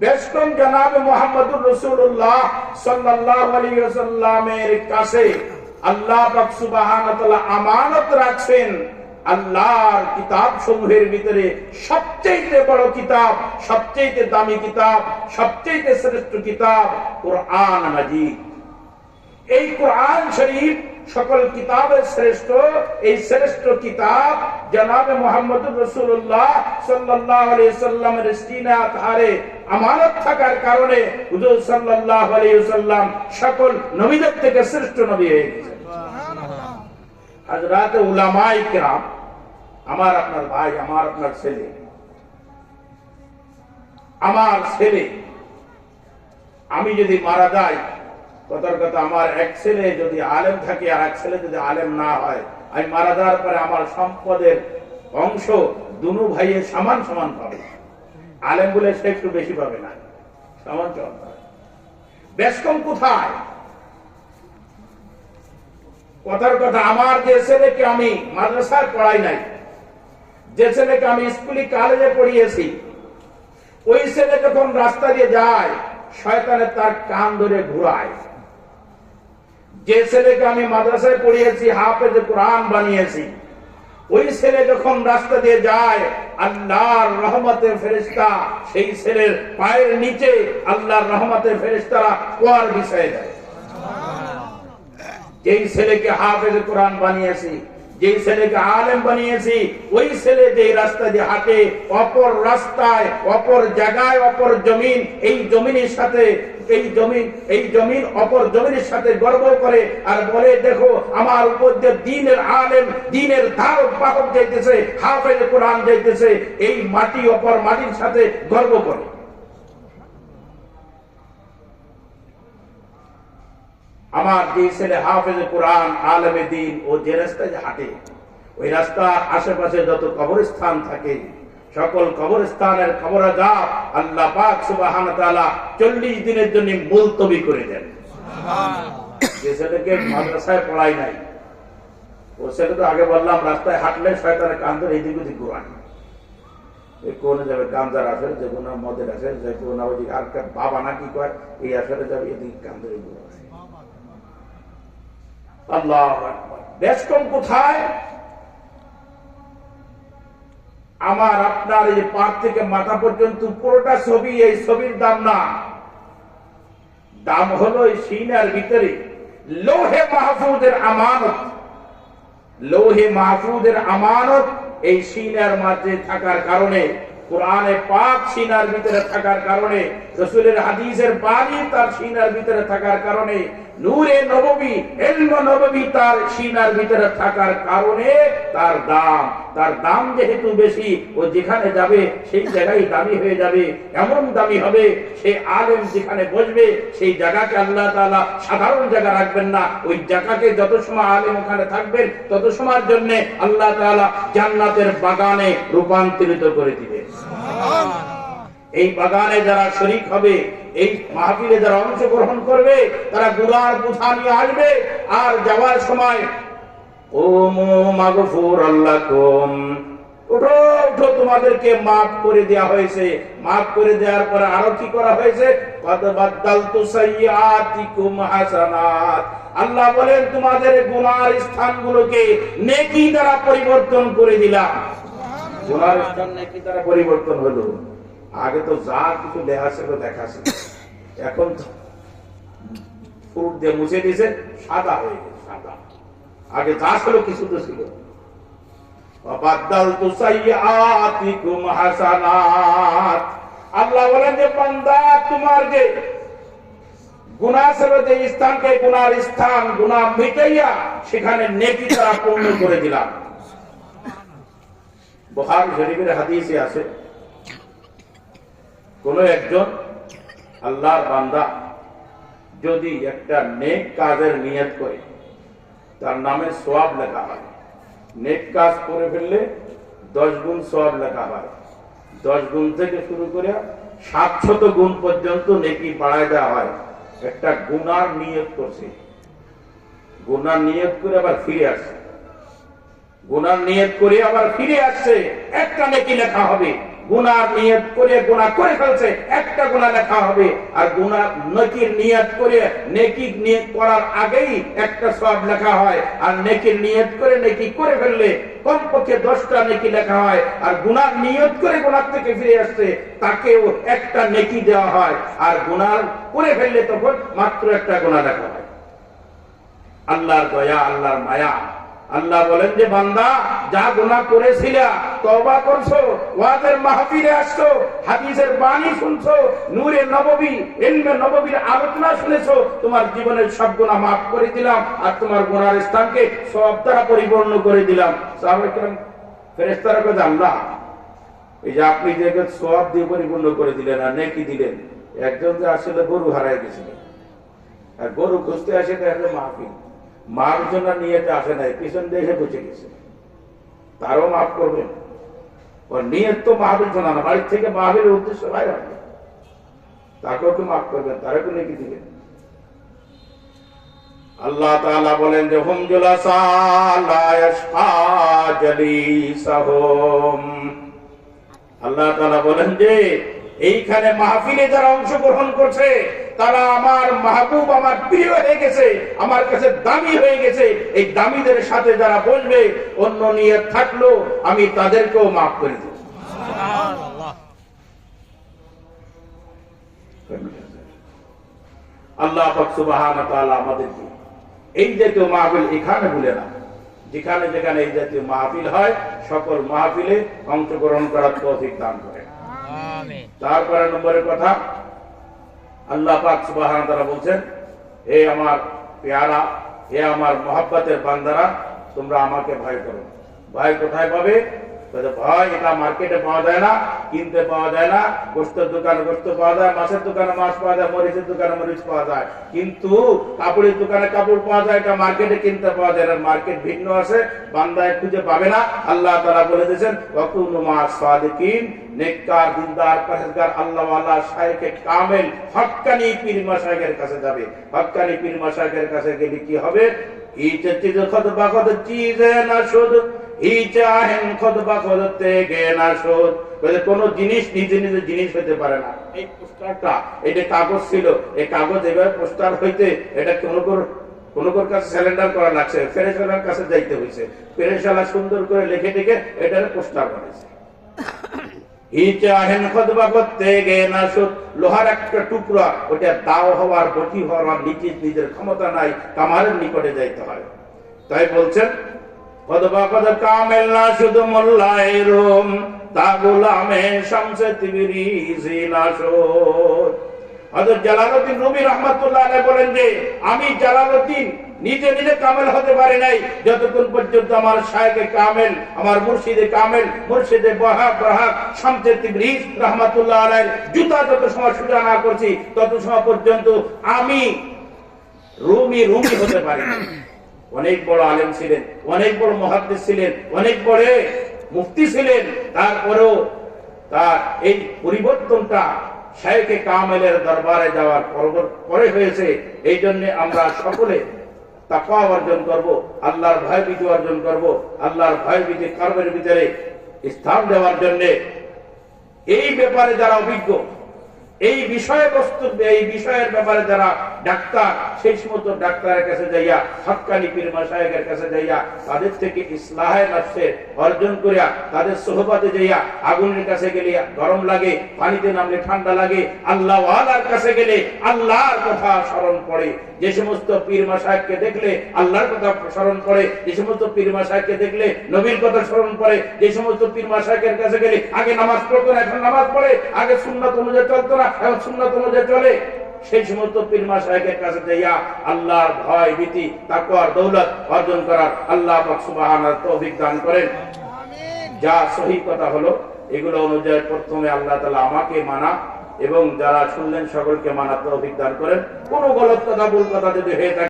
বেশকম জনাব মোহাম্মদুর রসুল্লাহ সাল্লাহ আলিয়াল্লামের কাছে আল্লাহ পাক সুবহানাহু তাআলা আমানত রাখছেন। আল্লাহর কিতাব সমূহের ভিতরে সবচেয়ে বড় কিতাব সবচেয়ে দামি কিতাব সবচেয়ে শ্রেষ্ঠ কিতাব কোরআন মাজিদ। এই কোরআন শরীফ সকল কিতাবের শ্রেষ্ঠ এই শ্রেষ্ঠ কিতাব জনাবে মোহাম্মদ রসুল্লাহ সাল্লাহ সাল্লামের সিনাত হারে আমানত থাকার কারণে হুজুর সাল্লাহ সাল্লাম সকল নবীদের থেকে শ্রেষ্ঠ নবী হয়ে গেছে হাজরাত উলামাই কেরাম আমার আপনার ভাই আমার আপনার ছেলে আমার ছেলে আমি যদি মারা যাই কথা আমার এক ছেলে যদি আলেম থাকে আর এক ছেলে যদি আলেম না হয়, আমি মারা যাওয়ার পরে আমার সম্পদের অংশ দুনু ভাইয়ের সমান সমান পাবে। আলেম বলে সে একটু বেশি পাবে না। সমান সমান কোথায়? কথার কথা আমার যে ছেলেকে আমি মাদ্রাসায় পড়াই নাই, যে ছেলেকে আমি স্কুলে কলেজে পড়িয়েছি, ওই ছেলে যখন রাস্তা দিয়ে যায়, শয়তানে তার কান ধরে ঘুরায়। যে ছেলেকে আমি মাদ্রাসায় পড়িয়েছি, হাফেজ কোরআন বানিয়েছি, ওই ছেলে যখন রাস্তা দিয়ে যায়, আল্লাহর রহমতের ফেরিস্তা সেই ছেলের পায়ের নিচে আল্লাহর রহমতের ফেরিস্তারা কোয়ার বিষয়ে দেয়। যেই ছেলেকে হাফেজ কোরআন বানিয়েছি, যেই ছেলেকে আলেম বানিয়েছি, ওই ছেলে যে রাস্তা দিয়ে হাঁটে, অপর রাস্তায়, অপর জায়গায়, অপর জমিন, এই জমিনের সাথে এই জমিন এই জমিন অপর জমিনের সাথে গর্ব করে আর বলে, দেখো, আমার উপর যে দিনের আলেম, দিনের ধারক বাহক যাইতেছে, হাফেজ কোরআন যাইতেছে, এই মাটি অপর মাটির সাথে গর্ব করে। আমার যে ছেলে হাফেজ কোরআন, আলমে দিন, ও যে রাস্তায় হাঁটে, ওই রাস্তা আশেপাশে যত কবরস্থান থাকে সকল কবরস্থানের খবর যা আল্লাহ পাক সুবাহান চল্লিশ দিনের জন্য মুলতবি করে দেন। যে ছেলেকে মাদ্রাসায় পড়াই নাই ও ছেলে তো আগে বললাম রাস্তায় হাঁটলে শয়তানের কান্দর এদিক ওদিক ঘুরান কোনে যাবে গাঞ্জার আসলে যে কোনো মদের আসে যে কোনো ওদিকে আর বাবা না কি কয় এই আসলে যাবে এদিকে কান্দর ঘুরান আল্লাহ বেশ কম কোথায়? আমার আপনার এই পার থেকে মাথা পর্যন্ত পুরোটা ছবি, এই ছবির দাম না। দাম হলো এই সিনার ভিতরে লৌহে মাহফুজের আমানত। লৌহে মাহফুজের আমানত এই সিনার মাঝে থাকার কারণে কোরআনে পাক সিনার ভিতরে থাকার কারণে, রসুলের হাদিসের বাণী তার সিনার ভিতরে থাকার কারণে, নূরে নববী, এলম নববী তার সিনার ভিতরে থাকার কারণে তার দাম তার দাম যেহেতু বেশি, ও যেখানে যাবে সেই জায়গায় দামি হয়ে যাবে, এমন দামি হবে আলেম যেখানে বসবে, সেই জায়গাকে আল্লাহ তাআলা সাধারণ জায়গা রাখবেন না, ওই জায়গাকে যত সময় আলেম ওখানে থাকবেন, তত সময়ের জন্য আল্লাহ তাআলা জান্নাতের বাগানে রূপান্তরিত করে দিবেন। এই বাগানে যারা শরিক হবে, এই মাহফিলে যারা অংশগ্রহণ করবে, তারা গুলার বুঝা নিয়ে আসবে। আর যাওয়ার সময় ও মাগফুর আল্লাহ তোমাদেরকে মাফ করে হয়েছে। মাফ করে দেওয়ার পরে আরও কি করা হয়েছে? আল্লাহ বলেন, তোমাদের গুনার স্থানগুলোকে নেকি দ্বারা পরিবর্তন করে দিলাম। গুনার স্থান নেকি দ্বারা পরিবর্তন হলো? আগে তো যা কিছু লেখা ছিল, দেখা ছিল। এখন দিয়ে মুছে দিয়েছে, সাদা হয়ে গেছে, সাদা। আগে যা ছিল, কিছু তো ছিল। আল্লাহ বলেন যে, বান্দা, তোমার যে ছিল, যে স্থানকে, গুনার স্থান মিটাইয়া সেখানে নেকি দ্বারা পূর্ণ করে দিলাম। বুখারী শরীফের হাদিসে আছে, কোন একজন আল্লাহর বান্দা যদি একটা নেক কাজের নিয়ত করে, তার নামে সোয়াব লেখা হয়। নেক কাজ করে ফেললে দশ গুণ সোয়াব লেখা হয়। দশ গুণ থেকে শুরু করে সাতশত গুণ পর্যন্ত নেকি বাড়ায় দেওয়া হয়। একটা গুনার নিয়ত করছে। গুনার নিয়ত করে আবার ফিরে আসছে। গুনার নিয়ত করে আবার ফিরে আসছে। একটা নেকি লেখা হবে। গুনার নিয়ত করে গুনাহ করে ফেলছে। একটা গুনাহ লেখা হবে। আর গুনাহ নেকির নিয়ত করে নেকি নিয়ত করার আগেই একটা সব লেখা হয়। আর নেকির নিয়ত করে নেকি করে ফেললে কমপক্ষে দশটা নেকি লেখা হয়। আর গুনার নিয়ত করে গুনার থেকে ফিরে আসছে, তাকেও একটা নেকি দেওয়া হয়। আর গুনার করে ফেললে তখন মাত্র একটা গুনাহ লেখা হয়। আল্লাহর দয়া, আল্লাহর মায়া। আল্লাহ বলেন যে, বান্দা, যা গুনাহ করেছিলা, তওবা করছ, ওয়াজের মাহফিলে আসছো, হাদিসের বাণী শুনছো, নূরে নববী, ইলমে নববীর আলোচনা শুনেছো, তোমার জীবনের সব গুনাহ মাফ করে দিলাম, আর তোমার গুনার স্থানকে সব দ্বারা পরিপূর্ণ করে দিলাম। সাহাবায়ে কেরাম ফেরেশতারা আল্লাহ, এই যে আপনি যে সব দিয়ে পরিপূর্ণ করে দিলেন আর নেকি দিলেন, একজন যে আসলে গরু হারায় গেছিলেন আর গরু খুঁজতে আসে তাহলে মাহফিল। মার জন্য নিয়েতে আসে নাই, পিছন দেখে বসে গেছে। তারও মাফ করবেন। ওর নিয়ত তো মাহবিল শোনা না, বাড়ির থেকে মাহবিলের উদ্দেশ্য ভাই হয় তাকেও তো মাফ করবেন তারাকে নাকি দিবেন? আল্লাহ তাআলা বলেন যে, হুম জুলাসা লা জালিসাহুম আল্লাহ তাআলা বলেন যে, এইখানে মাহফিলে যারা অংশগ্রহণ করছে তারা আমার মাহবুব আমার প্রিয় হয়ে গেছে আমার কাছে দামি হয়ে গেছে। এই দামিদের সাথে যারা বসবে অন্য নিয়ে থাকল আমি তাদেরকেও মাফ করে দেব। আল্লাহ আমাদেরকে এই জাতীয় মাহফিল এখানে ভুলে না। যেখানে যেখানে এই জাতীয় মাহফিল হয় সকল মাহফিলে অংশগ্রহণ করার তৌফিক দান করে তারপরে নম্বরের কথা আল্লাহ পাক সুবহানাহু তারা বলছেন, হে আমার পেয়ারা, হে আমার মহাব্বাতের বান্দারা, তোমরা আমাকে ভয় করো ভয় কোথায় পাবে? ভাই, এটা মার্কেটে পাওয়া যায় না, কিনতে পাওয়া যায় না, গোস্তের দোকানে গোস্ত পাওয়া যায়, মাছের দোকানে মাছ পাওয়া যায়, মরিচের দোকানে মরিচ পাওয়া যায়। কিন্তু কাপড়ের দোকানে কাপড় পাওয়া যায়, এটা মার্কেটে কিনতে পাওয়া যায় না, মার্কেট ভিন্ন আছে, বান্দায় খুঁজে পাবে না। আল্লাহ তারা বলে দিয়েছেন ওয়াকুনু মা সাদিকিন নেককার, দিনদার, পরহেজগার আল্লাহ আল্লাহ শায়েখে কামেল হক্কানি পীর মাশায়েখের কাছে যাবে। হক্কানি পীর মাশায়েখের কাছে গেলে কি হবে? ইতে চিজ খদ বাখদ চিজে না শুধ কোন জিনিস নিজে নিজে জিনিস পোস্টার লোহার একটা টুকরা ওটা দাও হওয়ার বটি হওয়ার নিজের নিজের ক্ষমতা নাই, কামারের নিকটে যাইতে হয়। তাই বলছেন কামেল না, শুধু রোম। তা গোলামে শামসে তিবিরি হযরত জালালউদ্দিন রাহমাতুল্লাহ আলাইহি বলেন যে, আমি জালালউদ্দিন নিজে নিজে কামেল হতে পারি নাই। যতক্ষণ পর্যন্ত আমার শায়েখে কামেল, আমার মুর্শিদে কামেল, মুর্শিদে বহাব বহাব শামসে তিবরিজ রাহমাতুল্লাহ আলাইহির জুতা যত সময় সুজা না করছি, তত সময় পর্যন্ত আমি রুমি রুমি হতে পারি না অনেক বড় আলেম ছিলেন, অনেক বড় মহাদ্দেশ ছিলেন, অনেক বড় মুফতি ছিলেন। তারপরেও তার এই পরিবর্তনটা শাইখে কামেলের দরবারে যাওয়ার পরে হয়েছে। এই জন্য আমরা সকলে তাকওয়া অর্জন করব, আল্লাহর ভয় ভীতি অর্জন করব, আল্লাহর ভয় ভীতি কর্মের ভিতরে স্থান দেওয়ার জন্য। এই ব্যাপারে যারা অভিজ্ঞ এই বিষয়বস্তু এই বিষয়ের ব্যাপারে যারা ডাক্তার, সেই সমস্ত ডাক্তারের কাছে যাইয়া হক্কানি পীর মাসায়েকের কাছে যাইয়া, তাদের থেকে ইসলাহে নফসে অর্জন করিয়া, তাদের সোহবাতে যাইয়া, আগুনের কাছে গেলে গরম লাগে, পানিতে নামলে ঠান্ডা লাগে, আল্লাহ ওয়ালার কাছে গেলে আল্লাহর কথা স্মরণ পড়ে যে সমস্ত পীর মাসায়েককে দেখলে আল্লাহর কথা স্মরণ পড়ে যে সমস্ত পীর মাসায়েককে দেখলে নবীর কথা স্মরণ পড়ে যে সমস্ত পীর মাসায়েকের কাছে গেলে আগে নামাজ পড়তো না, এখন নামাজ পড়ে, আগে সুন্নাত অনুযায়ী চলতো না সুন্নাত অনুযায়ী চলে সেই সমস্ত পীর মাসাহের কাছে যাইয়া আল্লাহর ভয় ভীতি তাকওয়ার দৌলত অর্জন করার আল্লাহ পাক সুবহানাহু তৌফিক দান করেন। যা সহি কথা হলো এগুলো অনুযায়ী প্রথমে আল্লাহ তাআলা আমাকে মানা এবং যারা শুনলেন সকলকে মানা তৌফিক দান করেন। কোনো গলত কথা ভুল কথা যদি হয়ে থাকে